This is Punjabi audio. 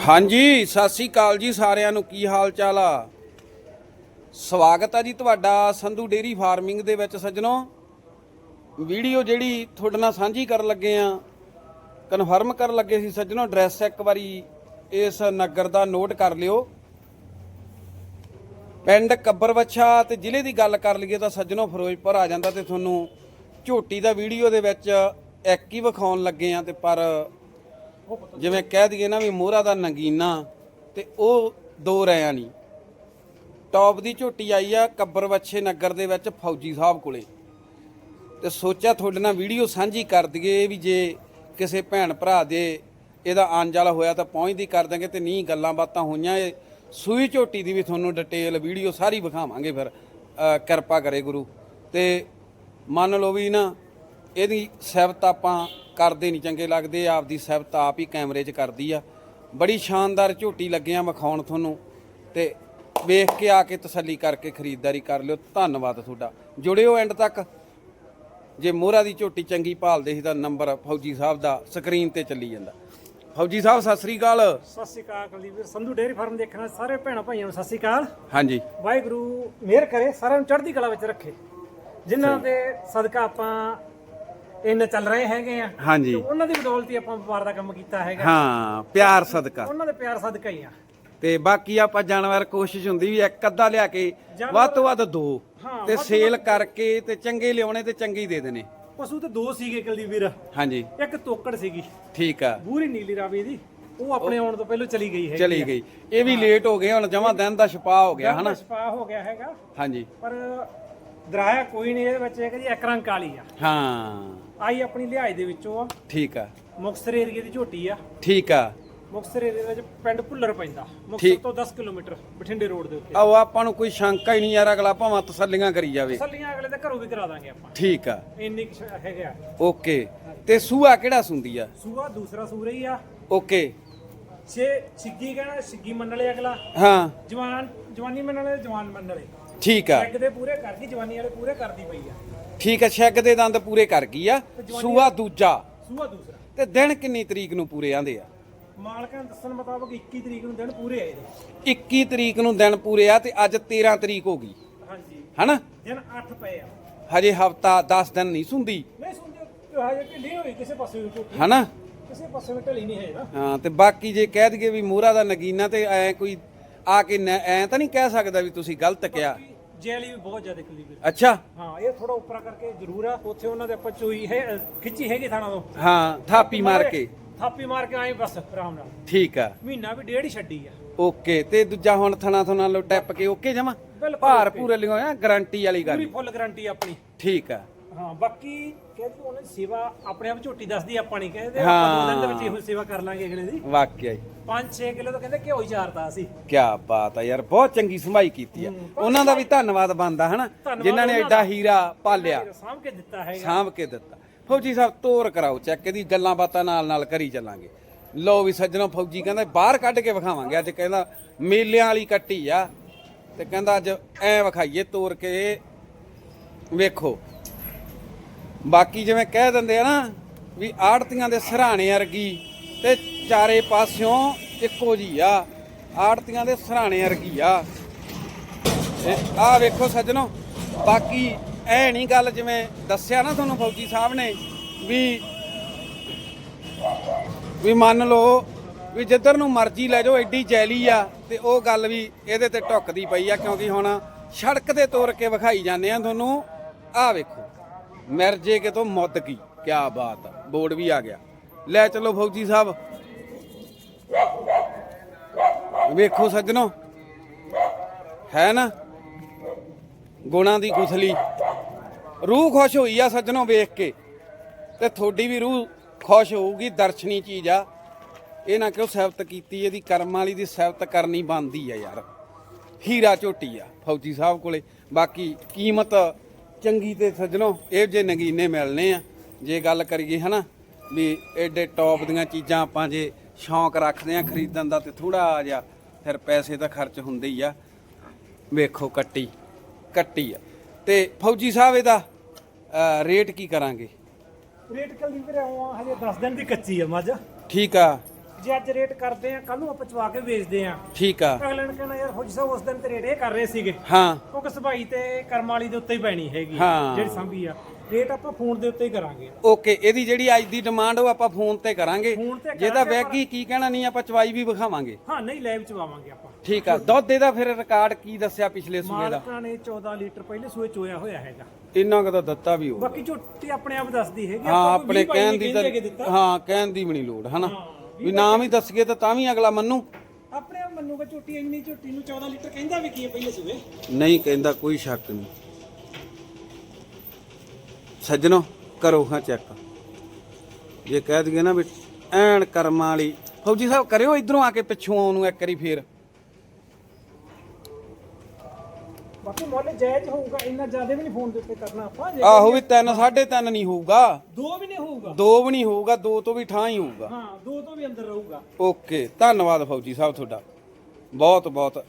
ਹਾਂਜੀ, ਸਤਿ ਸ੍ਰੀ ਅਕਾਲ ਜੀ ਸਾਰਿਆਂ ਨੂੰ। ਕੀ ਹਾਲ ਚਾਲ ਆ? ਸਵਾਗਤ ਆ ਜੀ ਤੁਹਾਡਾ ਸੰਧੂ ਡੇਰੀ ਫਾਰਮਿੰਗ ਦੇ ਵਿੱਚ ਸੱਜਣੋ। ਵੀਡੀਓ ਜਿਹੜੀ ਤੁਹਾਡੇ ਨਾਲ ਸਾਂਝੀ ਕਰਨ ਲੱਗੇ ਆ, ਕਨਫਰਮ ਕਰਨ ਲੱਗੇ ਸੀ ਸੱਜਣੋ, ਐਡਰੈਸ ਇੱਕ ਵਾਰੀ ਇਸ ਨਗਰ ਦਾ ਨੋਟ ਕਰ ਲਿਓ। ਪਿੰਡ ਕੱਬਰਵੱਛਾ ਤੇ ਜ਼ਿਲ੍ਹੇ ਦੀ ਗੱਲ ਕਰ ਲਈਏ ਤਾਂ ਸੱਜਣੋ ਫਿਰੋਜ਼ਪੁਰ ਆ ਜਾਂਦਾ ਤੇ ਤੁਹਾਨੂੰ ਝੋਟੀ ਦਾ ਵੀਡੀਓ ਦੇ ਵਿੱਚ ਇੱਕ ਹੀ ਵਿਖਾਉਣ ਲੱਗੇ ਆ ਤੇ ਪਰ ਜਿਵੇਂ ਕਹਿ ਦਈਏ ਨਾ ਵੀ ਮੋਹਰਾ ਦਾ ਨਗੀਨਾ ਤੇ ਉਹ ਦੋ ਰਿਆਂ ਨਹੀਂ। ਟੌਪ ਦੀ ਝੋਟੀ ਆਈ ਆ ਕੱਬਰ ਵੱਛੇ ਨਗਰ ਦੇ ਵਿੱਚ ਫੌਜੀ ਸਾਹਿਬ ਕੋਲੇ। ਤੇ ਸੋਚਿਆ ਤੁਹਾਡੇ ਨਾਲ ਵੀਡੀਓ ਸਾਂਝੀ ਕਰ ਦਈਏ ਵੀ ਜੇ ਕਿਸੇ ਭੈਣ ਭਰਾ ਦੇ ਇਹਦਾ ਆਂਜਲ ਹੋਇਆ ਤਾਂ ਪਹੁੰਚਦੀ ਕਰ ਦਾਂਗੇ ਤੇ ਨਹੀਂ ਗੱਲਾਂ ਬਾਤਾਂ ਹੋਈਆਂ ਇਹ ਸੂਈ ਝੋਟੀ ਦੀ ਵੀ ਤੁਹਾਨੂੰ ਡਿਟੇਲ ਵੀਡੀਓ ਸਾਰੀ ਵਿਖਾਵਾਂਗੇ ਫਿਰ ਕਿਰਪਾ ਕਰੇ ਗੁਰੂ। ਤੇ ਮੰਨ ਲਓ ਵੀ ਨਾ, ਇਹਦੀ ਸਿਫਤ ਆਪਾਂ ਕਰਦੇ ਨਹੀਂ ਚੰਗੇ ਲੱਗਦੇ ਆਪਦੀ ਸਿਫਤ ਆਪ ਹੀ ਕੈਮਰੇ 'ਚ ਕਰਦੀ ਆ। ਬੜੀ ਸ਼ਾਨਦਾਰ ਝੋਟੀ ਲੱਗੀਆਂ ਵਿਖਾਉਣ ਤੁਹਾਨੂੰ ਤੇ ਵੇਖ ਕੇ ਆ ਕੇ ਤਸੱਲੀ ਕਰਕੇ ਖਰੀਦਦਾਰੀ ਕਰ ਲਿਓ। ਧੰਨਵਾਦ ਤੁਹਾਡਾ। ਜੁੜਿਓ ਐਂਡ ਤੱਕ। ਜੇ ਮੋਹਰਾ ਦੀ ਝੋਟੀ ਚੰਗੀ ਭਾਲਦੇ ਸੀ ਤਾਂ ਨੰਬਰ ਫੌਜੀ ਸਾਹਿਬ ਦਾ ਸਕਰੀਨ ਤੇ ਚੱਲੀ ਜਾਂਦਾ। ਫੌਜੀ ਸਾਹਿਬ ਸਤਿ ਸ੍ਰੀ ਅਕਾਲ। ਸਤਿ ਸ਼੍ਰੀ ਅਕਾਲ ਕੁਲਦੀਪ ਸੰਧੂ ਡੇਅਰੀ ਫਾਰਮ ਦੇਖਣਾ ਸਾਰੇ ਭੈਣਾਂ ਭਾਈਆਂ ਨੂੰ ਸਤਿ ਸ਼੍ਰੀ ਅਕਾਲ। ਹਾਂਜੀ। ਵਾਹਿਗੁਰੂ ਮਿਹਰ ਕਰੇ ਸਾਰਿਆਂ ਨੂੰ ਚੜ੍ਹਦੀ ਕਲਾ ਵਿੱਚ ਰੱਖੇ। ਜਿਨ੍ਹਾਂ ਦੇ ਸਦਕਾ ਆਪਾਂ ਇੰਨ ਚੱਲ ਰਹੇ ਹੈਗੇ ਆ। ਹਾਂਜੀ। ਉਹਨਾਂ ਦੀ ਬਦੌਲਤ ਹੀ ਆਪਾਂ ਵਪਾਰ ਦਾ ਕੰਮ ਕੀਤਾ ਹੈਗਾ। ਹਾਂ ਪਿਆਰ ਸਦਕਾ। ਉਹਨਾਂ ਦੇ ਪਿਆਰ ਸਦਕਾ ਹੀ ਆ। ਤੇ ਬਾਕੀ ਆਪਾਂ ਜਾਨਵਰ ਕੋਸ਼ਿਸ਼ ਹੁੰਦੀ ਵੀ ਇੱਕ ਅੱਧਾ ਲਿਆ ਕੇ ਵੱਧ ਤੋਂ ਵੱਧ ਦੋ। ਤੇ ਸੇਲ ਕਰਕੇ ਤੇ ਚੰਗੇ ਲਿਆਉਣੇ ਤੇ ਚੰਗੇ ਦੇ ਦੇਣੇ। ਪਸ਼ੂ ਤੇ ਦੋ ਸੀਗੇ ਕੁਲਦੀਪ ਵੀਰ। ਹਾਂਜੀ। ਇੱਕ ਤੋਕੜ ਸੀਗੀ। ਠੀਕ ਆ। ਬੂਰੀ ਨੀਲੀ ਰਾਵੀ ਦੀ। ਉਹ ਆਪਣੇ ਆਉਣ ਤੋਂ ਪਹਿਲਾਂ ਚਲੀ ਗਈ ਹੈ ਚਲੀ ਗਈ। ਇਹ ਵੀ ਲੇਟ ਹੋ ਗਏ ਹੁਣ ਜਮਾ ਦਿਨ ਦਾ ਛਪਾ ਹੋ ਗਿਆ ਹਨਾ? ਸਪਾ ਹੋ ਗਿਆ ਹੈਗਾ। ਹਾਂਜੀ। ਪਰ ਦਰਾਇਆ ਕੋਈ ਨਹੀਂ ਇਹਦੇ ਵਿੱਚ ਇਹ ਕਿ ਜੀ ਇੱਕ ਰੰਗ ਕਾਲੀ ਆ। ਹਾਂ। ਆਈ ਆਪਣੀ ਲਿਹਾਜ਼ ਦੇ ਵਿੱਚੋਂ ਆ। ਠੀਕ ਆ। ਮੁਕਤਸਰ ਏਰੀਏ ਦੀ ਝੋਟੀ ਆ। ਠੀਕ ਆ। ਮੁਕਤਸਰ ਏਰੀਏ ਦੇ ਵਿੱਚ ਪਿੰਡ ਭੁੱਲਰ ਪੈਂਦਾ। ਮੁਕਤਸਰ ਤੋਂ 10 ਕਿਲੋਮੀਟਰ ਬਠਿੰਡੇ ਰੋਡ ਦੇ ਉੱਤੇ ਆਓ ਆਪਾਂ ਨੂੰ ਕੋਈ ਸ਼ੰਕਾ ਹੀ ਨਹੀਂ ਯਾਰ ਅਗਲਾ ਭਾਵੇਂ ਤਸੱਲੀਆਂ ਕਰੀ ਜਾਵੇ। ਤਸੱਲੀਆਂ ਅਗਲੇ ਦੇ ਘਰੋਂ ਵੀ ਕਰਾ ਦਾਂਗੇ ਆਪਾਂ। ਠੀਕ ਆ। ਇੰਨੀ ਹੈਗਾ ਓਕੇ। ਤੇ ਸੂਆ ਕਿਹੜਾ ਸੁੰਦੀ ਆ? ਸੂਆ ਦੂਸਰਾ ਸੂਰਾ ਹੀ ਆ। ਓਕੇ। ਛੇ ਛਿੱਗੀ ਕਹਿਣਾ ਛਿੱਗੀ ਮੰਨ ਅਗਲਾ। ਹਾਂ। ਜਵਾਨ ਜਵਾਨੀ ਮੰਨ ਜਵਾਨ ਮੰਨ ਠੀਕ ਆ। ਐਗ ਦੇ ਪੂਰੇ ਕਰਦੀ ਜਵਾਨੀ ਵਾਲੇ ਪੂਰੇ ਕਰਦੀ ਪਈ ਆ। ਠੀਕ ਆ ਛੱਗ ਦੇ ਦੰਦ ਪੂਰੇ ਕਰ ਗਈ ਆ। ਸੂਆ ਦੂਜਾ। ਸੂਆ ਦੂਸਰਾ। ਤੇ ਦਿਨ ਕਿੰਨੀ ਤਰੀਕ ਨੂੰ ਪੂਰੇ ਆਂਦੇ ਆ? ਮਾਲਕਾਂ ਦੱਸਣ ਮੁਤਾਬਕ 21 ਤਰੀਕ ਨੂੰ ਦਿਨ ਪੂਰੇ ਆਏ ਨੇ 21 ਤਰੀਕ ਨੂੰ ਦਿਨ ਪੂਰੇ ਆ ਤੇ ਅੱਜ 13 ਤਰੀਕ ਹੋ ਗਈ। ਹਾਂਜੀ। ਹਨਾ? ਦਿਨ 8 ਪਏ ਆ। ਹਜੇ ਹਫਤਾ 10 ਦਿਨ ਨਹੀਂ ਸੁੰਦੀ। ਨਹੀਂ ਸੁਣਦੇ ਹਜੇ ਢਿੱਲੀ ਹੋਈ ਕਿਸੇ ਪਾਸੇ ਵੀ ਝੋਟੀ। ਹਨਾ? ਕਿਸੇ ਪਾਸੇ ਵੀ ਢਿੱਲੀ ਨਹੀਂ ਹੈ ਨਾ ਹਾਂ ਤੇ ਬਾਕੀ ਜੇ ਕਹਿ ਦਈਏ ਵੀ ਮੋਹਰਾ ਦਾ ਨਗੀਨਾ ਤੇ ਐ ਕੋਈ ਆ ਕੇ ਐ ਤਾਂ ਨਹੀਂ ਕਹਿ ਸਕਦਾ ਵੀ ਤੁਸੀਂ ਗਲਤ ਕਿਹਾ। ਜੈਲੀ ਵੀ ਬਹੁਤ ਜ਼ਿਆਦਾ ਖੁੱਲੀ ਵੀ ਅੱਛਾ। ਹਾਂ ਇਹ ਥੋੜਾ ਉੱਪਰਾ ਕਰਕੇ ਜ਼ਰੂਰ ਆ। ਉੱਥੇ ਉਹਨਾਂ ਦੇ ਆਪਾਂ ਚੋਈ ਹੈ ਖਿੱਚੀ ਹੈਗੀ ਥਾਣਾ ਤੋਂ। ਹਾਂ ਥਾਪੀ ਮਾਰ ਕੇ। ਥਾਪੀ ਮਾਰ ਕੇ ਆਏ ਬਸ ਆਰਾਮ ਨਾਲ। ਠੀਕ ਆ। ਮਹੀਨਾ ਵੀ ਡੇਢ ਹੀ ਛੱਡੀ ਆ। ਓਕੇ ਤੇ ਦੂਜਾ ਹੁਣ ਥਣਾ ਥਣਾ ਲੋ ਟੱਪ ਕੇ ਓਕੇ ਜਮਾ? ਭਾਰ ਪੂਰੇ ਲਿਓ ਆ ਗਾਰੰਟੀ ਵਾਲੀ ਗੱਲ। ਪੂਰੀ ਫੁੱਲ ਗਾਰੰਟੀ ਆਪਣੀ। ਠੀਕ ਆ। ਹਾਂ ਬਾਕੀ ਕਹਿੰਦੇ ਉਹਨਾਂ ਸੇਵਾ ਆਪਣੇ ਆਪ ਝੋਟੀ ਦੱਸਦੀ ਆਪਾਂ ਨਹੀਂ ਕਹਿੰਦੇ। ਆਪਾਂ ਦੋ ਦਿਨ ਦੇ ਵਿੱਚ ਇਹੋ ਸੇਵਾ ਕਰ ਲਾਂਗੇ ਅਗਲੇ ਦੀ। ਵਾਕਿਆ ਹੀ 5-6 ਕਿਲੋ ਤਾਂ ਕਹਿੰਦੇ ਘਿਓ ਹੀ ਚਾਰਤਾ ਅਸੀਂ। ਕੀ ਬਾਤ ਆ ਯਾਰ ਬਹੁਤ ਚੰਗੀ ਸੰਭਾਈ ਕੀਤੀ ਆ। ਉਹਨਾਂ ਦਾ ਵੀ ਧੰਨਵਾਦ ਬਣਦਾ ਹਨਾ? ਜਿਨ੍ਹਾਂ ਨੇ ਐਡਾ ਹੀਰਾ ਪਾਲਿਆ। ਸਾਂਭ ਕੇ ਦਿੱਤਾ ਹੈਗਾ। ਸਾਂਭ ਕੇ ਦਿੱਤਾ। ਫੌਜੀ ਸਾਹਿਬ ਤੋਰ ਕਰਾਓ ਚੈੱਕ ਇਹਦੀ ਗੱਲਾਂ ਬਾਤਾਂ ਨਾਲ ਨਾਲ ਕਰੀ ਚੱਲਾਂਗੇ। ਲੋ ਵੀ ਸੱਜਣੋ ਫੌਜੀ ਕਹਿੰਦਾ ਬਾਹਰ ਕੱਢ ਕੇ ਵਿਖਾਵਾਂਗੇ। ਅੱਜ ਕਹਿੰਦਾ ਮੇਲਿਆਂ ਵਾਲੀ ਕੱਟੀ ਆ। ਤੇ ਕਹਿੰਦਾ ਅੱਜ ਐ ਵਿਖਾਈਏ ਤੋਰ ਕੇ। ਵੇਖੋ ਬਾਕੀ ਜਿਵੇਂ ਕਹਿ ਦਿੰਦੇ ਆ ਨਾ ਵੀ ਆੜਤੀਆਂ ਦੇ ਸਰਾਣੇ ਵਰਗੀ ਤੇ ਚਾਰੇ ਪਾਸਿਓਂ ਇੱਕੋ ਜੀ ਆ। ਆੜਤੀਆਂ ਦੇ ਸਰਾਣੇ ਵਰਗੀ ਆ। ਤੇ ਆਹ ਵੇਖੋ ਸੱਜਣੋ, ਬਾਕੀ ਐ ਨਹੀਂ ਗੱਲ ਜਿਵੇਂ ਦੱਸਿਆ ਨਾ ਤੁਹਾਨੂੰ ਫੌਜੀ ਸਾਹਿਬ ਨੇ ਵੀ ਵੀ ਮੰਨ ਲਓ ਵੀ ਜਿੱਧਰ ਨੂੰ ਮਰਜ਼ੀ ਲੈ ਜਾਓ, ਐਡੀ ਜੈਲੀ ਆ ਤੇ ਉਹ ਗੱਲ ਵੀ ਇਹਦੇ ਤੇ ਢੁੱਕਦੀ ਪਈ ਆ ਕਿਉਂਕਿ ਹੁਣ ਸੜਕ ਤੇ ਤੋਰ ਕੇ ਵਿਖਾਈ ਜਾਂਦੇ ਆ ਤੁਹਾਨੂੰ। ਆਹ ਵੇਖੋ। ਮਿਰਜੇ ਕੇ ਤੋਂ ਮੁੱਦ ਕੀ? ਕੀ ਬਾਤ ਆ। ਬੋਰਡ ਵੀ ਆ ਗਿਆ। ਲੈ ਚਲੋ ਫੌਜੀ ਸਾਹਿਬ। ਵੇਖੋ ਸੱਜਣੋ। ਹੈ ਨਾ? ਗੁਣਾਂ ਦੀ ਗੁਸਲੀ ਰੂਹ ਖੁਸ਼ ਹੋਈ ਆ ਸੱਜਣੋ ਵੇਖ ਕੇ। ਤੇ ਤੁਹਾਡੀ ਵੀ ਰੂਹ ਖੁਸ਼ ਹੋਊਗੀ, ਦਰਸ਼ਨੀ ਚੀਜ਼ ਆ। ਇਹ ਨਾ ਕਿਉਂ ਸਿਫਤ ਕੀਤੀ, ਇਹਦੀ ਕਰਮ ਵਾਲੀ ਦੀ ਸਿਫਤ ਕਰਨੀ ਬਣਦੀ ਆ ਯਾਰ। ਹੀਰਾ ਝੋਟੀ ਆ ਫੌਜੀ ਸਾਹਿਬ ਕੋਲੇ। ਬਾਕੀ ਕੀਮਤ ਚੰਗੀ ਤੇ ਸੱਜਣੋ ਇਹ ਜੇ ਨਗੀਨੇ ਮਿਲਨੇ ਆ ਜੇ ਗੱਲ ਕਰੀਏ ਹਨਾ ਵੀ ਐਡੇ ਟੌਪ ਦੀਆਂ ਚੀਜ਼ਾਂ ਆਪਾਂ ਜੇ ਸ਼ੌਂਕ ਰੱਖਦੇ ਆ ਖਰੀਦਣ ਦਾ ਤੇ ਥੋੜਾ ਜਿਹਾ ਫਿਰ ਪੈਸੇ ਦਾ ਖਰਚ ਹੁੰਦੇ ਹੀ ਆ। ਵੇਖੋ ਕੱਟੀ ਕੱਟੀ ਆ। ਤੇ ਫੌਜੀ ਸਾਹਿਬ ਇਹਦਾ ਰੇਟ ਕੀ ਕਰਾਂਗੇ? ਰੇਟ ਕੱਲੀ ਵੀਰੇ ਹਜੇ 10 ਦਿਨ ਦੀ ਕੱਚੀ ਆ ਮੱਝ। ਠੀਕ ਆ। ਜੇ ਅੱਜ ਰੇਟ ਕਰਦੇ ਆ ਕੱਲ ਨੂੰ ਆਪਾਂ ਚਵਾ ਕੇ ਵੇਚਦੇ ਆ। ਠੀਕ ਆ। ਅਗਲੇ ਨੇ ਕਹਿਣਾ ਯਾਰ ਸਾਹਿਬ ਉਸ ਦਿਨ ਤੇ ਰੇਟ ਇਹ ਕਰ ਰਹੇ ਸੀਗੇ। ਹਾਂ। ਕਿਉਂਕਿ ਸਭਾਈ ਤੇ ਕਰਮ ਵਾਲੀ ਦੇ ਉੱਤੇ ਹੀ ਪੈਣੀ ਹੈਗੀ ਹਾਂ। ਜਿਹੜੀ ਸੰਭੀ ਆ। ਰੇਟ ਆਪਾਂ ਫੋਨ ਦੇ ਉੱਤੇ ਹੀ ਕਰਾਂਗੇ। ਓਕੇ ਇਹਦੀ ਜਿਹੜੀ ਅੱਜ ਦੀ ਡਿਮਾਂਡ ਉਹ ਆਪਾਂ ਫੋਨ ਤੇ ਕਰਾਂਗੇ। ਫੋਨ ਤੇ ਜੇ ਤਾਂ ਵੈਗੀ ਕੀ ਕਹਿਣਾ ਨਹੀਂ ਆਪਾਂ ਚਵਾਈ ਵੀ ਵਿਖਾਵਾਂਗੇ। ਹਾਂ ਨਹੀਂ ਲੈਬ ਚਵਾਵਾਂਗੇ ਆਪਾਂ। ਠੀਕ ਆ। ਦੁੱਧ ਇਹਦਾ ਫਿਰ ਰਿਕਾਰਡ ਕੀ ਦੱਸਿਆ ਪਿਛਲੇ ਸੂਏ ਦਾ? ਮਾਲਕਾਂ ਨੇ 14 ਲੀਟਰ ਪਹਿਲੇ ਸੂਏ ਚੋਇਆ ਹੋਇਆ ਹੈਗਾ। ਇੰਨਾ ਕੁ ਤਾਂ ਦਿੱਤਾ ਵੀ ਹੋ ਬਾਕੀ ਝੋਟੀ ਆਪਣੇ ਆਪ ਦੱਸਦੀ ਹੈਗੀ ਹਾਂ ਆਪਣੇ ਕਹਿਣ ਦੀ ਤਾਂ ਹਾਂ ਕਹਿਣ ਦੀ ਵੀ ਨਹੀਂ ਲੋੜ ਹਨਾ? ਵੀ ਨਾਮ ਹੀ ਦੱਸਗੇ ਤਾਂ ਤਾਂ ਵੀ ਅਗਲਾ ਮੰਨੂ। ਆਪਣੇ ਆਪ ਮੰਨੂਗਾ ਝੋਟੀ ਇੰਨੀ ਝੋਟੀ ਨੂੰ 14 ਲੀਟਰ ਕਹਿੰਦਾ ਵੀ ਕੀ ਹੈ ਪਹਿਲੇ ਸੂਏ ਨਹੀਂ ਕਹਿੰਦਾ ਕੋਈ ਸ਼ੱਕ ਨਹੀਂ। ਸੱਜਣੋ ਕਰੋ ਹਾਂ ਚੈੱਕ। ਜੇ ਕਹਿ ਦਈਏ ਨਾ ਵੀ ਐਨ ਕਰਮਾਂ ਵਾਲੀ ਫੌਜੀ ਸਾਹਿਬ ਕਰਿਓ ਇਧਰੋਂ ਆ ਕੇ ਪਿੱਛੋਂ ਆਉਣ ਨੂੰ ਇੱਕ ਵਾਰੀ ਫੇਰ। ਬਾਕੀ ਮੁੱਲ ਜਾਇਜ਼ ਹੋਊਗਾ ਇੰਨਾ ਜ਼ਿਆਦਾ ਵੀ ਨਹੀਂ ਫੋਨ ਦੇ ਉੱਤੇ ਕਰਨਾ ਆਪਾਂ। ਜੇ ਆਹੋ ਵੀ 3 3.5 ਨਹੀਂ ਹੋਊਗਾ। ਦੋ ਵੀ ਨਹੀਂ ਹੋਊਗਾ। ਦੋ ਵੀ ਨਹੀਂ ਹੋਊਗਾ ਦੋ ਤੋਂ ਵੀ ਠਾਂ ਹੀ ਹੋਊਗਾ। ਹਾਂ ਦੋ ਤੋਂ ਵੀ ਅੰਦਰ ਰਹੂਗਾ। ਓਕੇ ਧੰਨਵਾਦ ਫੌਜੀ ਸਾਹਿਬ ਤੁਹਾਡਾ। ਬਹੁਤ ਬਹੁਤ